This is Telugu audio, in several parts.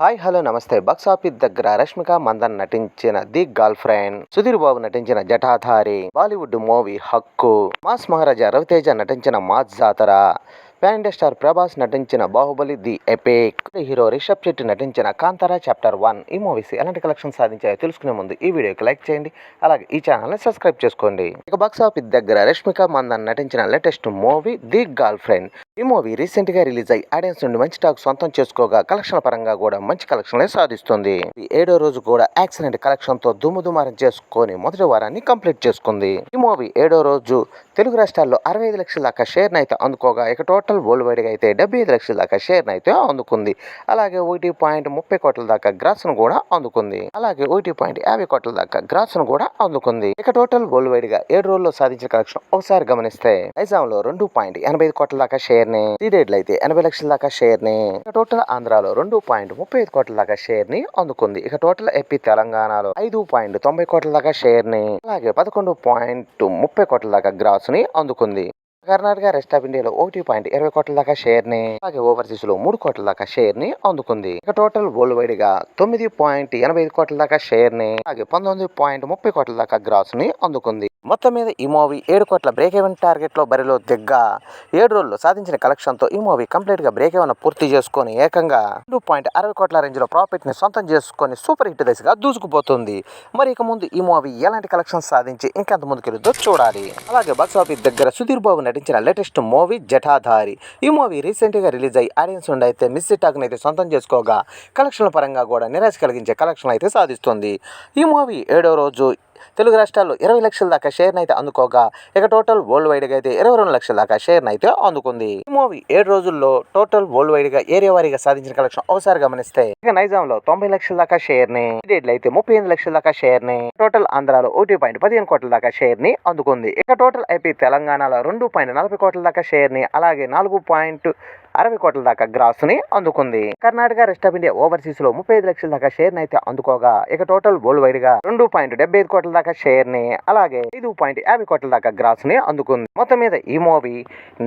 హాయ్ హలో నమస్తే. బాక్స్ ఆఫీస్ దగ్గర రష్మిక మందన్ నటించిన the girl friend Sudheer Babu నటించిన Jatadhara Bollywood movie Haq mass Maharaja Ravi Teja నటించిన mass Jathara pan star Prabhas నటించిన Baahubali the epic hero Rishab Shetty నటించిన కాంతారా చాప్టర్ వన్. ఈ మూవీస్ ఎలాంటి కలెక్షన్ సాధించాయో తెలుసుకునే ముందు ఈ వీడియోకి లైక్ చేయండి. అలాగే ఈ ఛానల్ని సబ్స్క్రైబ్ చేసుకోండి. ఇక బాక్స్ ఆఫీస్ దగ్గర రష్మిక మందన్ నటించిన latest movie the girl friend ఈ మూవీ రీసెంట్గా రిలీజ్ అయ్యి ఆడియన్స్ నుండి మంచి టాక్ సొంతం చేసుకోగా కలెక్షన్ పరంగా కూడా మంచి కలెక్షన్లే సాధిస్తుంది. ఏడో రోజు కూడా యాక్సిడెంట్ కలెక్షన్తో దుమ్ముదుమారం చేసుకొని మొదటి వారాన్ని కంప్లీట్ చేసుకుంది. ఈ మూవీ ఏడో రోజు తెలుగు రాష్ట్రాల్లో అరవై ఐదు లక్షల దాకా షేర్ని అయితే అందుకోగా ఇక టోటల్ వరల్డ్ వైడ్గా అయితే డెబ్బై ఐదు లక్షల దాకా షేర్ను అయితే అందుకుంది. అలాగే ఒకటి పాయింట్ ముప్పై కోట్ల దాకా గ్రాస్ను కూడా అందుకుంది. అలాగే ఒకటి పాయింట్ యాభై కోట్ల దాకా గ్రాస్ను కూడా అందుకుంది. ఇక టోటల్ వరల్డ్ వైడ్గా ఏడు రోజుల్లో సాధించిన కలెక్షన్ ఒకసారి గమనిస్తే నైజాం లో రెండు పాయింట్ ఎనభై ఐదు కోట్ల దాకా షేర్ ని సీడెడ్ అయితే ఎనభై లక్షల దాకా షేర్ని టోటల్ ఆంధ్రాలో రెండు పాయింట్ ముప్పై ఐదు కోట్ల దాకా షేర్ని అందుకుంది. ఇక టోటల్ ఏపీ తెలంగాణలో ఐదు పాయింట్ తొంభై కోట్ల దాకా షేర్ని అలాగే పదకొండు పాయింట్ ముప్పై కోట్ల దాకా గ్రాస్ని అందుకుంది. కర్ణాటక రెస్ట్ ఆఫ్ ఇండియాలో ఒకటి పాయింట్ ఇరవై కోట్ల దాకా షేర్ని అలాగే ఓవర్సీస్లో మూడు కోట్ల దాకా షేర్ని అందుకుంది. ఇక టోటల్ వరల్డ్ వైడ్గా తొమ్మిది పాయింట్ ఎనభై ఐదు కోట్ల దాకా షేర్ని అలాగే పంతొమ్మిది పాయింట్ ముప్పై కోట్ల దాకా గ్రాస్ని అందుకుంది. మొత్తం మీద ఈ మూవీ ఏడు కోట్ల బ్రేక్ ఈవెన్ టార్గెట్లో బరిలో దిగ్గా. ఏడు రోజుల్లో సాధించిన కలెక్షన్తో ఈ మూవీ కంప్లీట్గా బ్రేక్ ఈవెన్ పూర్తి చేసుకొని ఏకంగా రెండు పాయింట్ అరవై కోట్ల రేంజ్లో ప్రాఫిట్ని సొంతం చేసుకొని సూపర్ హిట్ దశగా దూసుకుపోతుంది. మరి ఇక ముందు ఈ మూవీ ఎలాంటి కలెక్షన్ సాధించి ఇంకెంత ముందుకెళ్ళుద్దో చూడాలి. అలాగే బాక్స్ ఆఫీస్ దగ్గర సుధీర్ బాబు నటించిన లేటెస్ట్ మూవీ జటాధారి. ఈ మూవీ రీసెంట్గా రిలీజ్ అయ్యి ఆడియన్స్ నుండి అయితే మిస్ టాక్ని అయితే సొంతం చేసుకోగా కలెక్షన్ల పరంగా కూడా నిరాశ కలిగించే కలెక్షన్ అయితే సాధిస్తుంది. ఈ మూవీ ఏడో రోజు తెలుగు రాష్ట్రాల్లో ఇరవై లక్షల దాకా షేర్ని అయితే అందుకోగా ఇక టోటల్ వరల్డ్ వైడ్గా అయితే ఇరవై రెండు లక్షల దాకా షేర్ని అయితే అందుకుంది. ఈ మూవీ ఏడు రోజుల్లో టోటల్ వరల్డ్ వైడ్గా ఏరియా వారీగా సాధించిన కలెక్షన్ ఒకసారి గమనిస్తే ఇక నైజాంలో తొంభై లక్షల దాకా షేర్ని డేట్లు అయితే ముప్పై ఎనిమిది లక్షల దాకా షేర్ని టోటల్ ఆంధ్రాలో ఒకటి పాయింట్ పదిహేను కోట్ల దాకా షేర్ని అందుకుంది. ఇక టోటల్ అయిపోయి తెలంగాణలో రెండు పాయింట్ నలభై కోట్ల దాకా షేర్ని అలాగే నాలుగు పాయింట్ అరవై కోట్ల దాకా గ్రాస్ని అందుకుంది. కర్ణాటక రెస్ట్ ఆఫ్ ఇండియా ఓవర్సీస్లో ముప్పై ఐదు లక్షల దాకా షేర్ అయితే అందుకోగా. ఇక టోటల్ వరల్డ్ వైడ్గా రెండు పాయింట్ డెబ్బై ఐదు కోట్ల దాకా షేర్ని అలాగే ఐదు పాయింట్ యాభై కోట్ల దాకా గ్రాస్ని అందుకుంది. మొత్తం మీద ఈ మూవీ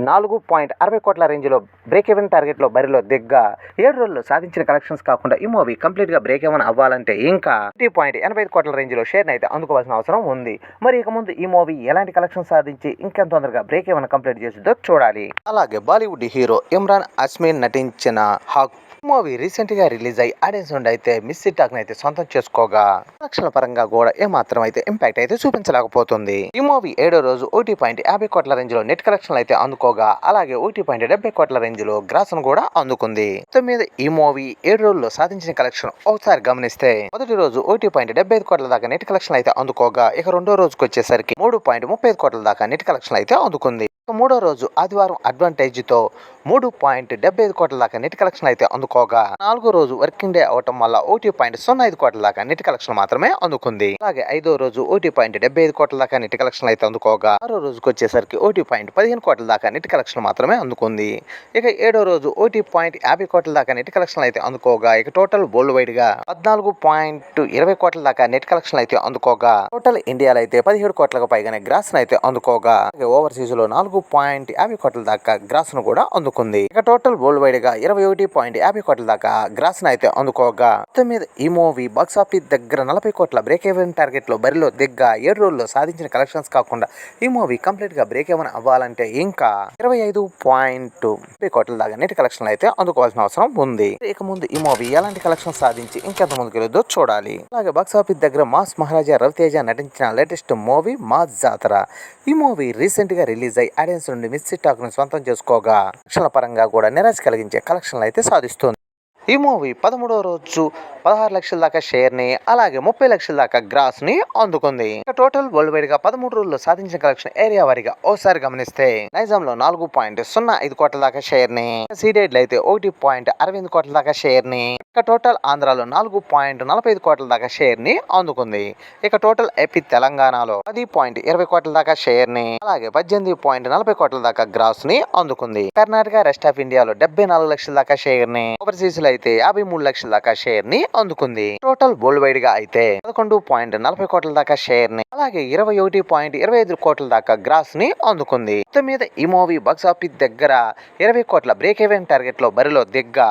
నాలుగు పాయింట్ అరవై కోట్ల రేంజ్లో బ్రేక్ ఈవెన్ టార్గెట్లో బరిలో దిగ్గా. ఏడు రోజుల్లో సాధించిన కలెక్షన్స్ కాకుండా ఈ మూవీ కంప్లీట్గా బ్రేక్ ఈవెన్ అవ్వాలంటే ఇంకా ఒకటి పాయింట్ ఎనభై ఐదు కోట్ల రేంజ్లో షేర్ అయితే అందుకోవాల్సిన అవసరం ఉంది. మరి ఇక ముందు ఈ మూవీ ఎలాంటి కలెక్షన్ సాధించి ఇంకెంత తొందరగా బ్రేక్ ఏమైనా కంప్లీట్ చేసిందో చూడాలి. అలాగే బాలీవుడ్ హీరో ఇమ్రాన్ అస్మిన్ నటించిన హక్ మూవీ రీసెంట్గా రిలీజ్ అయ్యి ఆడియన్స్ నుండి అయితే మిస్ టాక్ అయితే సొంతం చేసుకోగా. కలెక్షన్ల పరంగా కూడా ఏమాత్రం అయితే ఇంపాక్ట్ అయితే చూపించలేకపోతుంది. ఈ మూవీ ఏడో రోజు ఒకటి పాయింట్ యాభై కోట్ల రేంజ్లో నెట్ కలెక్షన్ అయితే అందుకోగా అలాగే ఒకటి పాయింట్ డెబ్బై కోట్ల రేంజ్లో గ్రాస్ కూడా అందుకుంది. మీద ఈ మూవీ ఏడు రోజుల్లో సాధించిన కలెక్షన్ ఒకసారి గమనిస్తే మొదటి రోజు ఒకటి పాయింట్ డెబ్బై ఐదు కోట్ల దాకా నెట్ కలెక్షన్ అయితే అందుకోగా ఇక రెండో రోజుకి వచ్చేసరికి మూడు పాయింట్ ముప్పై ఐదు కోట్ల దాకా నెట్ కలెక్షన్ అయితే అందుకుంది. మూడో రోజు ఆదివారం అడ్వాంటేజ్తో మూడు పాయింట్ డెబ్బై ఐదు కోట్ల దాకా నెట్ కలెక్షన్ అయితే అందుకోగా. నాలుగో రోజు వర్కింగ్ డే అవటం వల్ల ఒకటి పాయింట్ సున్నా ఐదు కోట్ల దాకా నెట్ కలెక్షన్ మాత్రమే అందుకుంది. అలాగే ఐదో రోజు ఒకటి పాయింట్ డెబ్బై ఐదు కోట్ల దాకా నెట్ కలెక్షన్ అయితే అందుకోగా. ఆరో రోజుకి వచ్చేసరికి ఒకటి పాయింట్ పదిహేను కోట్ల దాకా నెట్ కలెక్షన్ మాత్రమే అందుకుంది. ఇక ఏడో రోజు ఒకటి పాయింట్ యాభై కోట్ల దాకా నెట్ కలెక్షన్ అయితే అందుకోగా. ఇక టోటల్ వరల్డ్ వైడ్గా పద్నాలుగు పాయింట్ ఇరవై కోట్ల దాకా నెట్ కలెక్షన్ అయితే అందుకోగా. టోటల్ ఇండియాలో అయితే పదిహేడు కోట్లకు పైగానే గ్రాస్ అయితే అందుకోగా. ఓవర్సీస్లో నాలుగు పాయింట్ యాభై కోట్ల దాకా గ్రాస్ను కూడా అందుకుంది. ఇక టోటల్ వరల్డ్ వైడ్గా ఇరవై ఒకటి పాయింట్ యాభై కోట్ల దాకా గ్రాస్ను అయితే అందుకోగా. మొత్తం మీద ఈ మూవీ బాక్స్ ఆఫీస్ దగ్గర నలభై కోట్ల బ్రేక్ ఎవెన్ టార్గెట్లో బరిలో దిగ్గా ఏడు రోజుల్లో సాధించిన కలెక్షన్స్ కాకుండా ఈ మూవీ కంప్లీట్గా బ్రేక్ ఎవెన్ అవ్వాలంటే ఇంకా ఇరవై ఐదు పాయింట్ ముప్పై కోట్ల దాకా నెట్ కలెక్షన్ అయితే అందుకోవాల్సిన అవసరం ఉంది. ఇక ముందు ఈ మూవీ ఎలాంటి కలెక్షన్ సాధించి ఇంకెంత ముందుకు వెళ్ళొద్దో చూడాలి. అలాగే బాక్స్ ఆఫీస్ దగ్గర మాస్ మహారాజా రవితేజ నటించిన లేటెస్ట్ మూవీ మాస్ జాతర. ఈ మూవీ రీసెంట్గా రిలీజ్ అయ్యి ఆడియన్స్ నుండి మిస్ టాక్ను సొంతం చేసుకోగా కలెక్షన్ల పరంగా కూడా నిరాశ కలిగించే కలెక్షన్లు అయితే సాధిస్తుంది. ఈ మూవీ పదమూడో రోజు పదహారు లక్షల దాకా షేర్ని అలాగే ముప్పై లక్షల దాకా గ్రాస్ని అందుకుంది. టోటల్ వరల్డ్ వైడ్గా పదమూడు రోజుల్లో సాధించిన కలెక్షన్ ఏరియా వారిగా ఓసారి గమనిస్తే నైజాం లో నాలుగు పాయింట్ సున్నా ఐదు కోట్ల దాకా షేర్ని సీడెడ్ అయితే ఒకటి పాయింట్ అరవై కోట్ల దాకా షేర్ని ఇక టోటల్ ఆంధ్రాలో నాలుగు పాయింట్ నలభై ఐదు కోట్ల దాకా షేర్ని అందుకుంది. ఇక టోటల్ ఎపి తెలంగాణలో పది పాయింట్ ఇరవై కోట్ల దాకా షేర్ని అలాగే పద్దెనిమిది పాయింట్ నలభై కోట్ల దాకా గ్రాస్ని అందుకుంది. కర్ణాటక రెస్ట్ ఆఫ్ ఇండియాలో డెబ్బై నాలుగు లక్షల దాకా షేర్ని ఓవర్సీస్లో అయితే యాభై మూడు లక్షల దాకా షేర్ని అందుకుంది. టోటల్ వరల్డ్ వైడ్గా అయితే పదకొండు పాయింట్ నలభై కోట్ల దాకా షేర్ని అలాగే ఇరవై ఒకటి పాయింట్ ఇరవై ఐదు కోట్ల దాకా గ్రాస్ని అందుకుంది. మొత్తం మీద ఈ మూవీ బాక్స్ ఆఫీస్ దగ్గర ఇరవై కోట్ల బ్రేక్ ఈవెన్ టార్గెట్లో బరిలో దిగ్గా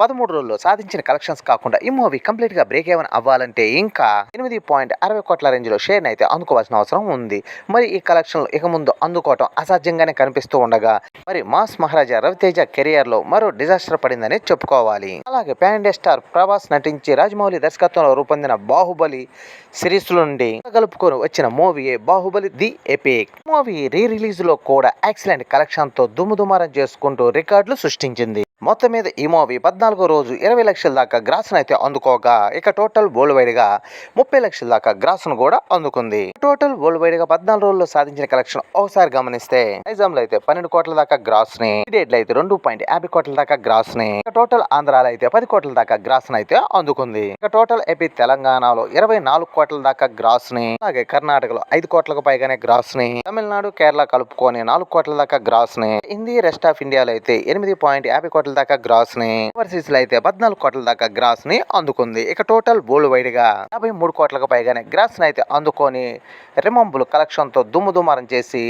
పదమూడు రోజుల్లో సాధించిన కలెక్షన్స్ కాకుండా ఈ మూవీ కంప్లీట్గా బ్రేక్ ఏమైనా అవ్వాలంటే ఇంకా ఎనిమిది పాయింట్ అరవై కోట్ల రేంజ్లో షేర్ అయితే అందుకోవాల్సిన అవసరం ఉంది. మరి ఈ కలెక్షన్ ఇక ముందు అందుకోవటం అసాధ్యంగానే కనిపిస్తూ ఉండగా మరి మాస్ మహారాజా రవితేజ కెరియర్లో మరో డిజాస్టర్ పడిందని చెప్పుకోవాలి. అలాగే పాన్ ఇండియా స్టార్ ప్రభాస్ నటించి రాజమౌళి దర్శకత్వంలో రూపొందిన బాహుబలి సిరీస్ నుండి కలుపుకొని వచ్చిన movie Baahubali the epic. Movie రీ రిలీజ్లో కూడా ఎక్సలెంట్ కలెక్షన్తో దుమ్ముదుమారం చేసుకుంటూ రికార్డులు సృష్టించింది. మొత్తం మీద ఈ మూవీ పద్నాలుగు రోజు ఇరవై లక్షల దాకా గ్రాస్ అయితే అందుకోగా ఇక టోటల్ వరల్డ్ వైడ్గా ముప్పై లక్షల దాకా గ్రాసును కూడా అందుకుంది. టోటల్ వరల్డ్ వైడ్గా పద్నాలుగు రోజుల్లో సాధించిన కలెక్షన్ ఒకసారి గమనిస్తే నైజాం లో అయితే పన్నెండు కోట్ల దాకా గ్రాస్ని డేట్ అయితే రెండు పాయింట్ యాభై కోట్ల దాకా గ్రాస్ని టోటల్ ఆంధ్రాలో అయితే పది కోట్ల దాకా గ్రాస్ అయితే అందుకుంది. ఇక టోటల్ ఏపీ తెలంగాణలో ఇరవై నాలుగు కోట్ల దాకా గ్రాస్ని అలాగే కర్ణాటకలో ఐదు కోట్లకు పైగానే గ్రాస్ని తమిళనాడు కేరళ కలుపుకొని నాలుగు కోట్ల దాకా గ్రాస్ని హిందీ రెస్ట్ ఆఫ్ ఇండియాలో అయితే ఎనిమిది పాయింట్ యాభై కోట్ల దాకా గ్రాస్ని ఓవర్సీస్ అయితే పద్నాలుగు కోట్ల దాకా గ్రాస్ని అందుకుంది. ఇక టోటల్ బోల్డ్ వైడ్గా యాభై మూడు కోట్లకు పైగానే గ్రాస్ని అయితే అందుకొని రిమంబుల్ కలెక్షన్తో దుమ్ము దుమారం చేసి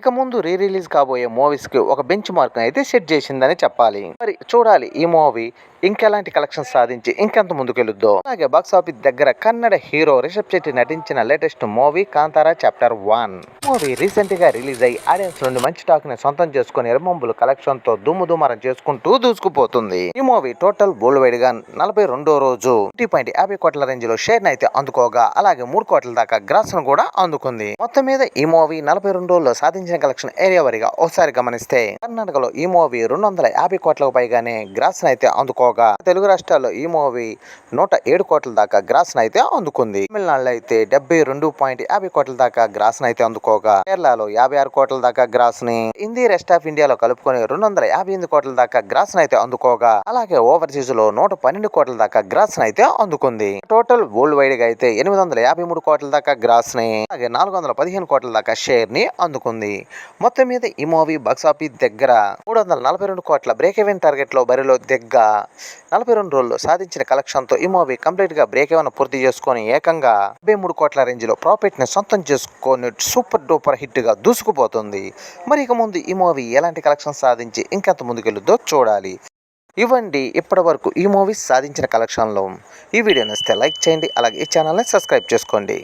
ఇక ముందు రీ రిలీజ్ కాబోయే మూవీస్కి ఒక బెంచ్ మార్క్ అయితే సెట్ చేసిందని చెప్పాలి. మరి చూడాలి ఈ మూవీ ఇంకెలాంటి కలెక్షన్ సాధించి ఇంకెంత ముందుకెళ్ళుద్దో అలాగే బాక్స్ ఆఫీస్ దగ్గర కన్నడ హీరో రిషబ్ శెట్టి నటించిన latest movie Kantara chapter one movie రీసెంట్గా రిలీజ్ అయ్యి ఆడియన్స్ నుండి మంచి టాక్ని సొంతం చేసుకుని ఎరుమంబులు కలెక్షన్తో దుమ్ము దుమారం చేసుకుంటూ దూసుకుపోతుంది. ఈ మూవీ టోటల్ వరల్డ్ వైడ్గా నలభై రెండో రోజు టీ పాయింట్ యాభై కోట్ల రేంజ్లో షేర్ అయితే అందుకోగా అలాగే మూడు కోట్ల దాకా గ్రాస్ను కూడా అందుకుంది. మొత్తం మీద ఈ మూవీ నలభై రెండు రోజుల్లో సాధించిన కలెక్షన్ ఏరియా వారిగా ఒకసారి గమనిస్తే కర్ణాటకలో ఈ మూవీ రెండు వందల యాభై కోట్లకు పైగానే గ్రాస్ అయితే అందుకోగా. తెలుగు రాష్ట్రాల్లో ఈ మూవీ నూట ఏడు కోట్ల దాకా గ్రాస్ అయితే అందుకుంది. తమిళనాడులో అయితే డెబ్బై రెండు పాయింట్ యాభై కోట్ల దాకా గ్రాస్ అయితే అందుకోగా. కేరళలో యాభై ఆరు కోట్ల దాకా గ్రాస్ని హిందీ రెస్ట్ ఆఫ్ ఇండియాలో కలుపుకొని రెండు వందల యాభై ఎనిమిది కోట్ల దాకా గ్రాస్ అయితే అందుకోగా. అలాగే ఓవర్సీస్లో నూట పన్నెండు కోట్ల దాకా గ్రాస్ అయితే అందుకుంది. టోటల్ వరల్డ్ వైడ్గా అయితే ఎనిమిది వందల యాభై మూడు కోట్ల దాకా గ్రాస్ని అలాగే నాలుగు వందల పదిహేను కోట్ల దాకా షేర్ని అందుకుంది. మొత్తం మీద ఈ మూవీ బాక్సాఫీస్ దగ్గర మూడు వందల నలభై రెండు కోట్ల బ్రేక్ ఎవెన్ టార్గెట్లో బరిలో దగ్గ నలభై రెండు రోజుల్లో సాధించిన కలెక్షన్తో ఈ మూవీ కంప్లీట్గా బ్రేక్ ఎవెన్ పూర్తి చేసుకొని ఏకంగా డెబ్బై మూడు కోట్ల రేంజ్లో ప్రాఫిట్ని సొంతం చేసుకొని సూపర్ డూపర్ హిట్గా దూసుకుపోతుంది. మరి ఇక ముందు ఈ మూవీ ఎలాంటి కలెక్షన్ సాధించి ఇంకెంత ముందుకెళ్ళుద్దో చూడాలి. ఇవ్వండి ఇప్పటి వరకు ఈ మూవీ సాధించిన కలెక్షన్లో ఈ వీడియో నచ్చితే లైక్ చేయండి అలాగే ఈ ఛానల్ని సబ్స్క్రైబ్ చేసుకోండి.